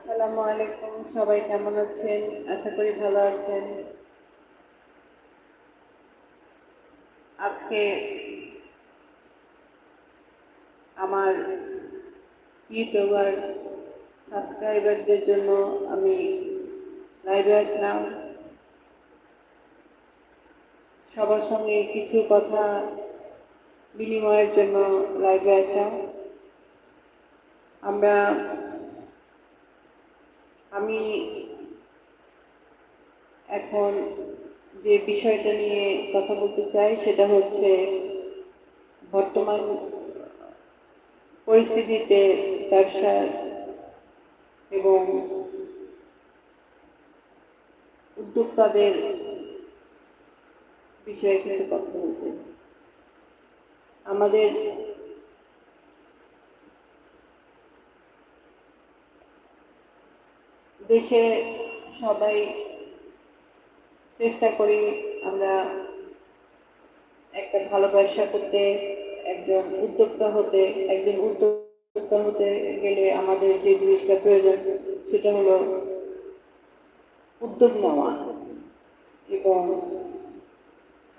আসসালামু আলাইকুম, সবাই কেমন আছেন? আশা করি ভালো আছেন। আজকে আমার ইউটিউবার, সাবস্ক্রাইবারদের জন্য আমি লাইভে আসলাম। সবার সঙ্গে কিছু কথা বিনিময়ের জন্য লাইভে আসা। আমরা আমি এখন যে বিষয়টা নিয়ে কথা বলতে চাই, সেটা হচ্ছে বর্তমান পরিস্থিতিতে ব্যবসা এবং উদ্যোক্তাদের বিষয়ে কিছু কথা বলতে আমাদের দেশে সবাই চেষ্টা করি আমরা একটা ভালো ব্যবসা করতে, একজন উদ্যোক্তা হতে, একজন উদ্যোক্তা হতে গেলে আমাদের যে জিনিসটা প্রয়োজন সেটা হলো উদ্যোগ নেওয়া এবং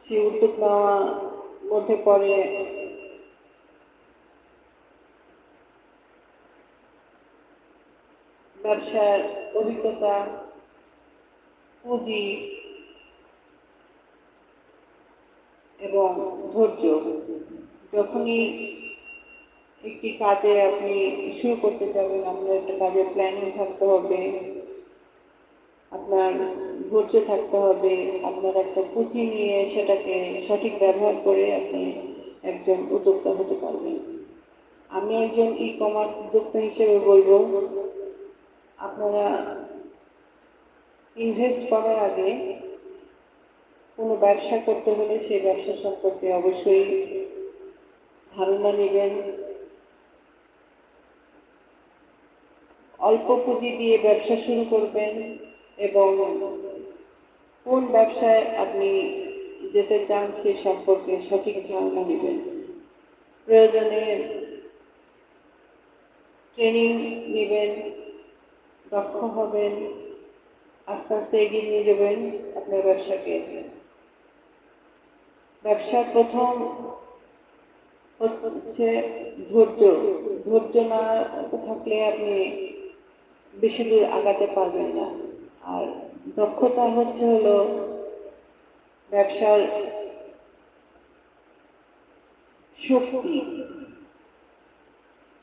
সেই উদ্যোগ নেওয়া মধ্যে পড়ে ব্যবসার অভিজ্ঞতা, পুঁজি এবং ধৈর্য। যখনই একটি কাজে আপনি শুরু করতে যাবেন, আপনার একটা কাজের প্ল্যানিং থাকতে হবে, আপনার ধৈর্য থাকতে হবে, আপনার একটা পুঁজি নিয়ে সেটাকে সঠিক ব্যবহার করে আপনি একজন উদ্যোক্তা হতে পারবেন। আমি একজন ই কমার্স উদ্যোক্তা হিসেবে বলব আপনারা ইনভেস্ট করার আগে কোনো ব্যবসা করতে হলে সেই ব্যবসা সম্পর্কে অবশ্যই ধারণা নেবেন। অল্প পুঁজি দিয়ে ব্যবসা শুরু করবেন এবং কোন ব্যবসায় আপনি যেতে চান সে সম্পর্কে সঠিক ধারণা নেবেন। প্রয়োজনে ট্রেনিং নেবেন। দক্ষ হবেন, আস্তে আস্তে এগিয়ে নিয়ে যাবেন আপনার ব্যবসাকে ব্যবসার প্রথম হচ্ছে ধৈর্য। ধৈর্য না থাকলে আপনি বেশি দূর আগাতে পারবেন না। আর দক্ষতা হচ্ছে হলো ব্যবসার শক্তি।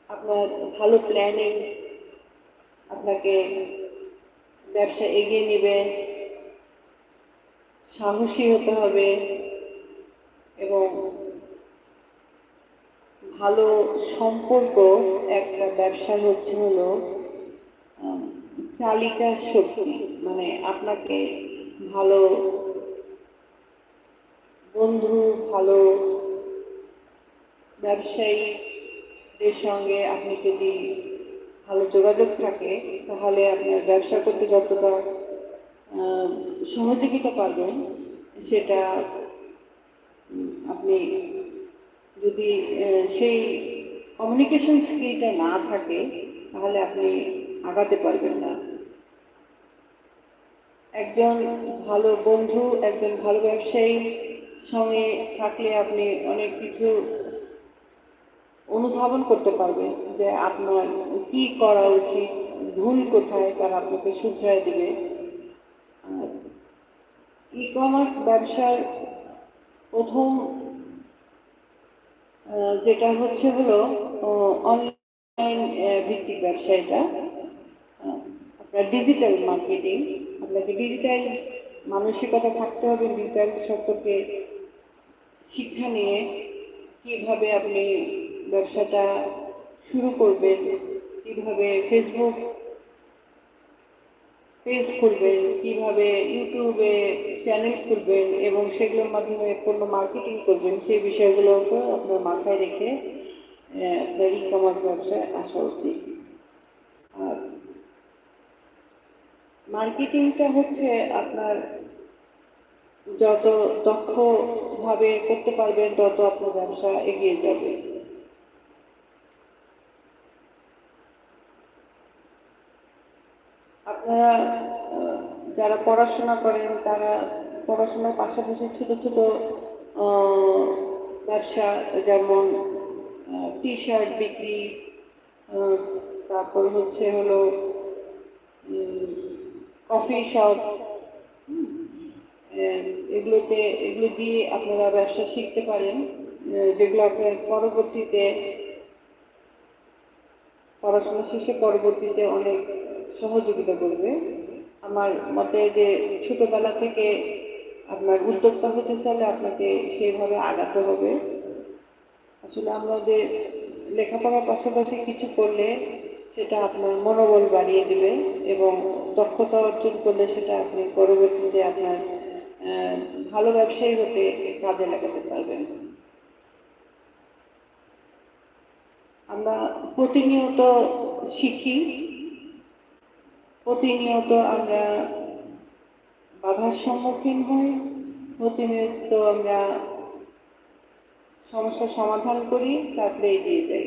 আপনার ভালো প্ল্যানিং আপনাকে ব্যবসা এগিয়ে নেবেন সাহসী হতে হবে এবং ভালো সম্পর্ক একটা ব্যবসা হচ্ছে হলো আহ, চালিকার শক্তি। মানে আপনাকে ভালো বন্ধু ভালো ব্যবসায়ীদের সঙ্গে আপনি যদি ভালো যোগাযোগ থাকে, তাহলে আপনার ব্যবসা করতে যতটা সহযোগিতা পাবেন সেটা আপনি যদি সেই কমিউনিকেশন স্কিলটা না থাকে, তাহলে আপনি আগাতে পারবেন না। একজন ভালো বন্ধু, একজন ভালো ব্যবসায়ী সঙ্গে থাকলে আপনি অনেক কিছু অনুধাবন করতে পারবেন যে আপনার কি করা উচিত, ভুল কোথায় তারা আপনাকে শুধরায় দেবে। ই কমার্স ব্যবসার প্রথম যেটা হচ্ছে হলো অনলাইন ভিত্তিক ব্যবসা এটা। আপনার ডিজিটাল মার্কেটিং আপনাকে ডিজিটাল মানসিকতা থাকতে হবে ডিজিটাল সম্পর্কে শিক্ষা নিয়ে কীভাবে আপনি ব্যবসাটা শুরু করবেন কীভাবে ফেসবুক পেজ খুলবেন কীভাবে ইউটিউবে চ্যানেল খুলবেন এবং সেগুলোর মাধ্যমে পণ্য মার্কেটিং করবেন সেই বিষয়গুলোকে আপনার মাথায় রেখে আপনার ই কমার্স ব্যবসায় আসা উচিত। আর মার্কেটিংটা হচ্ছে আপনার যত দক্ষভাবে করতে পারবেন, তত আপনার ব্যবসা এগিয়ে যাবে। আপনারা যারা পড়াশোনা করেন, তারা পড়াশোনার পাশাপাশি ছোট ছোট ব্যবসা, যেমন টি শার্ট বিক্রি তারপর হচ্ছে হলো কফি শপ এগুলোতে, এগুলো দিয়ে আপনারা ব্যবসা শিখতে পারেন যেগুলো আপনার পরবর্তীতে পড়াশোনা শেষে পরবর্তীতে অনেক সহযোগিতা করবে। আমার মতে যে ছোটবেলা থেকে আপনার উদ্যোক্তা হতে চাইলে আপনাকে সেইভাবে আগাতে হবে। আসলে আমাদের লেখাপড়ার পাশাপাশি কিছু করলে সেটা আপনার মনোবল বাড়িয়ে দেবে এবং দক্ষতা অর্জন করলে সেটা আপনি পরবর্তীতে আপনার ভালো ব্যবসায়ী হতে কাজে লাগাতে পারবেন। আমরা প্রতিনিয়ত শিখি, প্রতিনিয়ত আমরা বাধার সম্মুখীন হই, প্রতিনিয়ত আমরা সমস্যার সমাধান করি, তারপরে এগিয়ে যাই।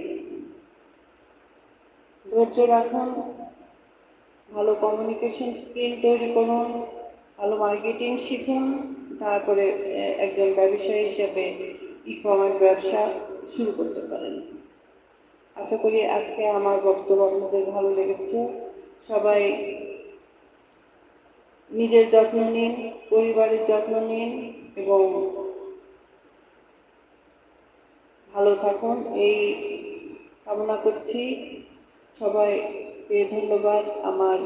ধৈর্য রাখুন, ভালো কমিউনিকেশন স্কিল তৈরি করুন, ভালো মার্কেটিং শিখুন, তারপরে একজন ব্যবসায়ী হিসেবে ই কমার্স ব্যবসা শুরু করতে পারেন। আশা করি আজকে আমার বক্তব্য আপনাদের ভালো লেগেছে। সবাই নিজের যত্ন নিন, পরিবারের যত্ন নিন এবং ভালো থাকুন। এই কামনা করছি। সবাইকে ধন্যবাদ আমার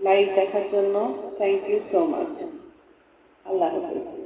লাইভ দেখার জন্য। Thank you so much Allah Hafiz.